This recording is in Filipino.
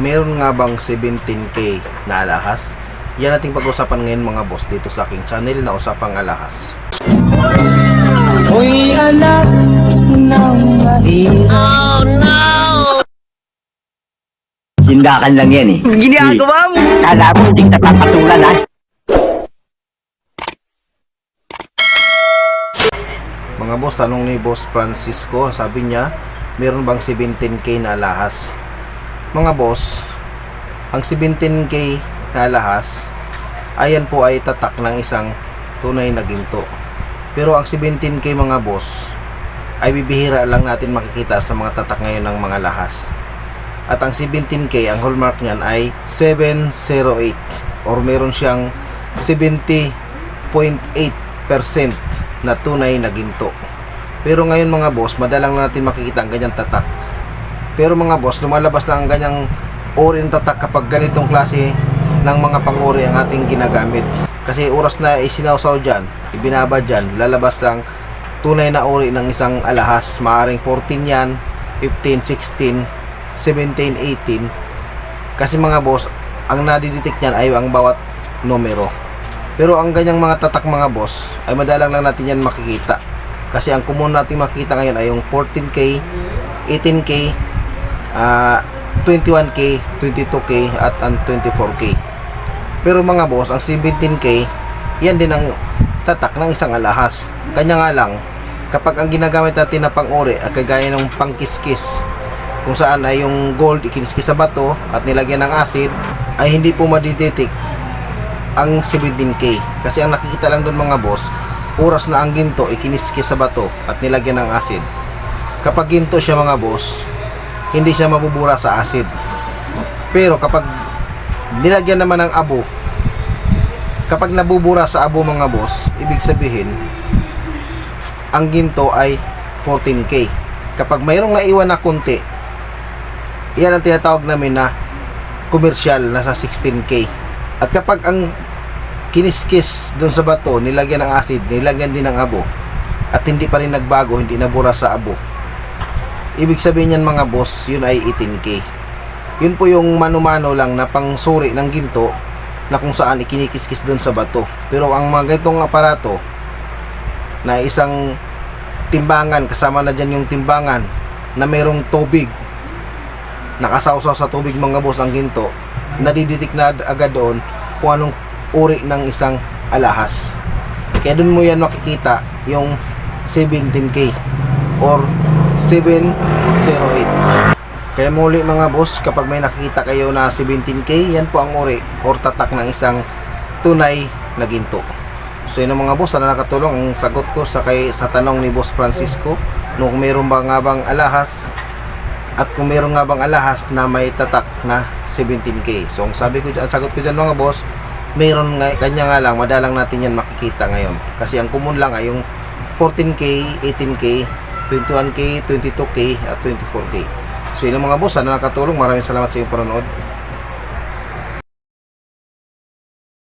meron nga bang 17k na alahas? Yan ating pag-usapan ngayon mga boss dito sa aking channel na Usapang Alahas. Uy, anak ng mahirap. Tindakan lang yan eh. Ginagawa mo. Kala mo hindi kita papatulan ha? Mga boss, tanong ni Boss Francisco, sabi niya, meron bang 17k na alahas? Mga boss, ang 17k na alahas, ayan po ay tatak ng isang tunay na ginto. Pero ang 17k mga boss, ay bibihira lang natin makikita sa mga tatak ngayon ng mga lahas. At ang 17k, ang hallmark niyan ay 708 or meron siyang 70.8% na tunay na ginto. Pero ngayon mga boss, madalang na natin makikita ang ganyang tatak. Pero mga boss, lumalabas lang ang ganyang uri ng tatak kapag ganitong klase ng mga panguri ang ating ginagamit. Kasi oras na isinawsaw dyan, ibinaba dyan, lalabas lang tunay na uri ng isang alahas. Maaring 14 yan, 15, 16, 17, 18. Kasi mga boss, ang nadidetect niyan ay ang bawat numero. Pero ang ganyang mga tatak mga boss, ay madalang lang natin yan makikita. Kasi ang common natin makikita ngayon ay yung 14K, 18K, ah 21K, 22K, at ang 24K. Pero mga boss, ang 17K, yan din ang tatak ng isang alahas. Kanya nga lang, kapag ang ginagamit natin na pang-uri ay kagaya ng pangkiskis, kung saan ay yung gold ikiniskis sa bato at nilagyan ng acid, ay hindi po madidetect ang 17K. Kasi ang nakikita lang doon mga boss, oras na ang ginto ikiniskis sa bato at nilagyan ng acid. Kapag ginto siya mga boss, hindi siya mabubura sa acid. Pero kapag nilagyan naman ng abo, kapag nabubura sa abo mga boss, ibig sabihin, ang ginto ay 14K. Kapag mayroong naiwan na konti, yan ang tinatawag namin na commercial, nasa 16K. At kapag ang kiniskis doon sa bato, nilagyan ng acid, nilagyan din ng abo, at hindi pa rin nagbago, hindi nabura sa abo. Ibig sabihin yan mga boss, yun ay 18K. Yun po yung mano-mano lang na pangsuri ng ginto na kung saan ikinikiskis doon sa bato. Pero ang mga ganitong aparato na isang timbangan, kasama na dyan yung timbangan na merong tubig nakasawsaw sa tubig mga boss ang ginto nadiditik na agad doon kung anong uri ng isang alahas kaya doon mo yan makikita yung 17k or 708 kaya muli mga boss kapag may nakikita kayo na 17k yan po ang uri or tatak ng isang tunay na ginto so yun mga boss sana nakatulong ang sagot ko sa, kay, sa tanong ni boss Francisco nung meron ba nga bang alahas at kung meron nga bang alahas na may tatak na 17k. So ang sabi ko ang sagot ko dyan mga boss, meron nga, kanya nga lang, madalang natin yan makikita ngayon. Kasi ang common lang ay yung 14k, 18k, 21k, 22k, at 24k. So yun mga boss, sana nakatulong. Maraming salamat sa iyong panonood.